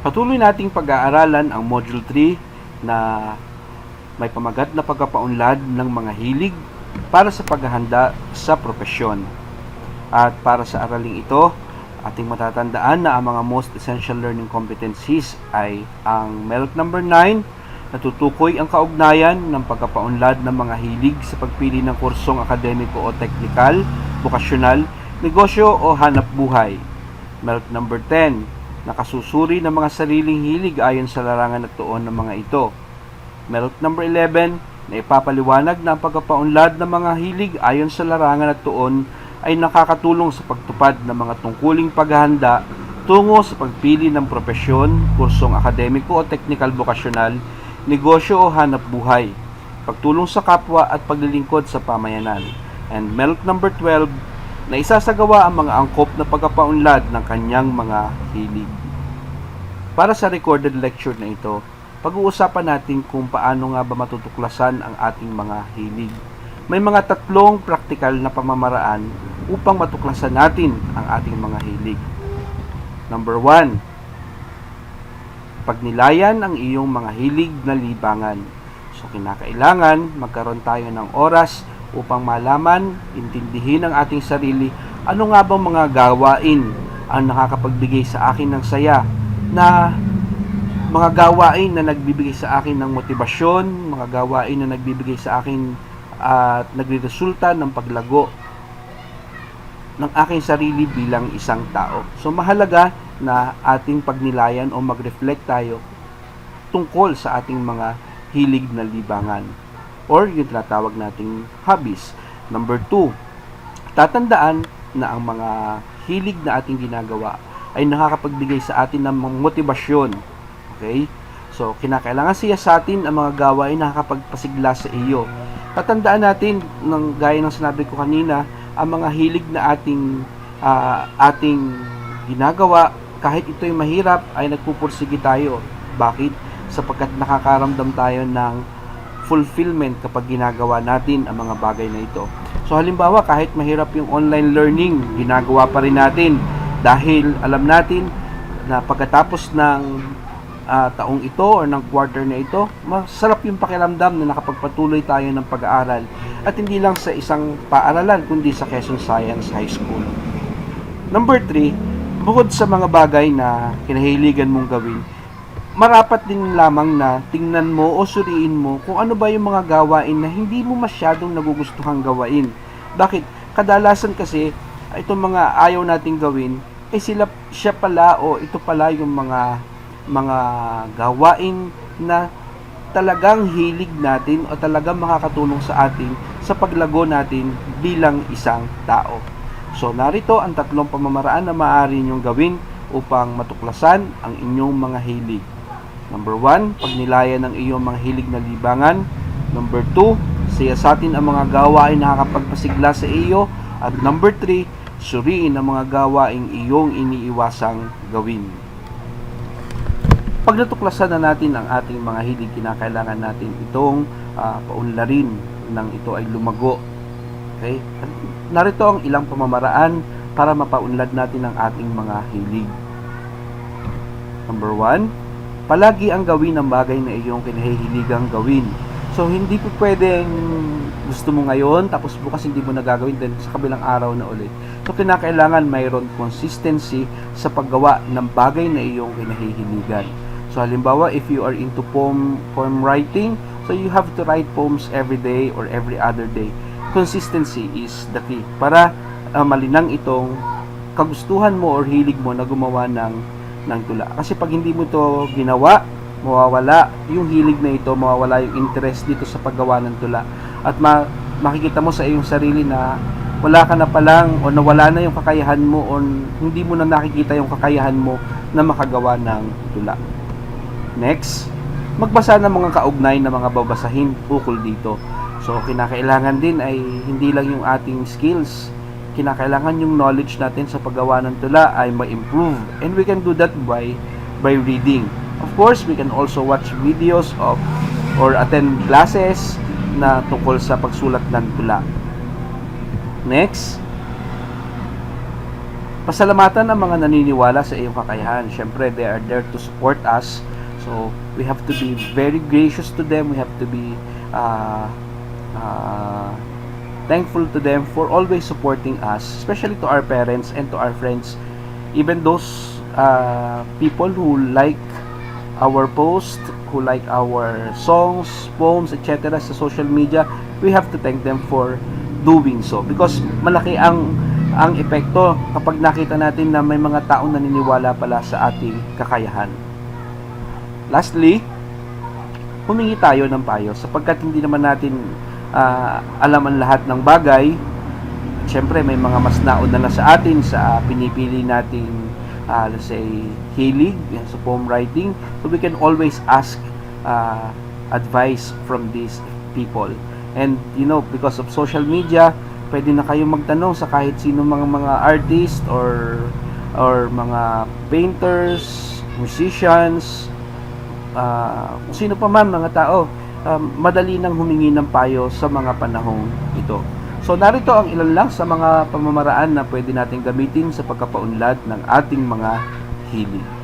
Patuloy nating pag-aaralan ang Module 3 na may pamagat na pagkapaunlad ng mga hilig para sa paghahanda sa propesyon. At para sa araling ito, ating matatandaan na ang mga most essential learning competencies ay ang MELC number 9, natutukoy ang kaugnayan ng pagkapaunlad ng mga hilig sa pagpili ng kursong akademiko o teknikal, vokasyonal, negosyo o hanap buhay. MELC number 10, nakasusuri ng mga sariling hilig ayon sa larangan at tuon ng mga ito. MELC number 11, na ipapaliwanag na ang pagkapaunlad ng mga hilig ayon sa larangan at tuon ay nakakatulong sa pagtupad ng mga tungkuling paghahanda tungo sa pagpili ng propesyon, kursong akademiko o technical vocational, negosyo o hanap buhay, pagtulong sa kapwa at paglilingkod sa pamayanan. And MELC number 12 na isasagawa ang mga angkop na pagkapaunlad ng kanyang mga hilig. Para sa recorded lecture na ito, pag-uusapan natin kung paano nga ba matutuklasan ang ating mga hilig. May mga tatlong praktikal na pamamaraan upang matuklasan natin ang ating mga hilig. Number one, pagnilayan ang iyong mga hilig na libangan. So, kinakailangan magkaroon tayo ng oras upang malaman, intindihin ang ating sarili, ano nga bang mga gawain ang nakakapagbigay sa akin ng saya na mga gawain na nagbibigay sa akin ng motibasyon, mga gawain na nagbibigay sa akin at nagreresulta ng paglago ng aking sarili bilang isang tao. So mahalaga na ating pagnilayan o mag-reflect tayo tungkol sa ating mga hilig na libangan or yung tinatawag nating hobbies. Number two, tatandaan na ang mga hilig na ating ginagawa ay nakakapagbigay sa atin ng motibasyon. Okay? So, kinakailangan siya sa atin ang mga gawain na nakakapagpasigla sa iyo. Tatandaan natin, ng, gaya ng sinabi ko kanina, ang mga hilig na ating ah, ating ginagawa, kahit ito'y mahirap, ay nagpupursige tayo. Bakit? Sapagkat nakakaramdam tayo ng fulfillment kapag ginagawa natin ang mga bagay na ito. So halimbawa, kahit mahirap yung online learning, ginagawa pa rin natin dahil alam natin na pagkatapos ng ah, taong ito or ng quarter na ito, masarap yung pakiramdam na nakapagpatuloy tayo ng pag-aaral at hindi lang sa isang paaralan kundi sa Quezon Science High School. Number 3, bukod sa mga bagay na kinahiligan mong gawin, marapat din lamang na tingnan mo o suriin mo kung ano ba yung mga gawain na hindi mo masyadong nagugustuhang gawain. Bakit? Kadalasan kasi itong mga ayaw nating gawin, eh sila siya pala o ito pala yung mga mga gawain na talagang hilig natin o talagang makakatulong sa atin sa paglago natin bilang isang tao. So narito ang tatlong pamamaraan na maaari ninyong gawin upang matuklasan ang inyong mga hilig. Number one, pagnilayan ng iyong mga hilig na libangan. Number two, siyasatin ang mga gawain na nakakapagpasigla sa iyo. At number three, suriin ang mga gawaing iyong iniiwasang gawin. Pag natuklasan na natin ang ating mga hilig, kinakailangan natin itong ah, paunlarin nang ito ay lumago. Okay? Narito ang ilang pamamaraan para mapaunlad natin ang ating mga hilig. Number one, palagi ang gawin ng bagay na iyong kinahihiligang gawin. So, hindi po pwedeng gusto mo ngayon, tapos bukas hindi mo nagagawin, then sa kabilang araw na ulit. So, kinakailangan mayroon consistency sa paggawa ng bagay na iyong kinahihiligan. So, halimbawa, if you are into poem, poem writing, so you have to write poems every day or every other day. Consistency is the key para uh, malinang itong kagustuhan mo or hilig mo na gumawa ng ng tula. Kasi pag hindi mo to ginawa, mawawala yung hilig na ito, mawawala yung interest dito sa paggawa ng tula. At ma- makikita mo sa iyong sarili na wala ka na palang o nawala na yung kakayahan mo o hindi mo na nakikita yung kakayahan mo na makagawa ng tula. Next, magbasa ng mga kaugnay na mga babasahin ukol dito. So, kinakailangan din ay hindi lang yung ating skills, kinakailangan yung knowledge natin sa paggawa ng tula ay ma-improve. And we can do that by by reading. Of course, we can also watch videos of or attend classes na tungkol sa pagsulat ng tula. Next, pasalamatan ang mga naniniwala sa iyong kakayahan. Siyempre, they are there to support us. So, we have to be very gracious to them. We have to be uh, uh, thankful to them for always supporting us, especially to our parents and to our friends, even those uh, people who like our post, who like our songs, poems, etc. sa social media, we have to thank them for doing so because malaki ang ang epekto kapag nakita natin na may mga taong naniniwala pala sa ating kakayahan. Lastly, humingi tayo ng payo sapagkat hindi naman natin ah, alam ang lahat ng bagay. Siyempre, may mga mas nauna na sa atin sa pinipili nating uh, let's say hilig sa poem writing. So we can always ask uh, advice from these people. And you know, because of social media, pwede na kayong magtanong sa kahit sino mga mga artist or or mga painters, musicians, uh, sino pa man mga tao, um, madali nang humingi ng payo sa mga panahong ito. So narito ang ilan lang sa mga pamamaraan na pwede natin gamitin sa pagkapaunlad ng ating mga hilig.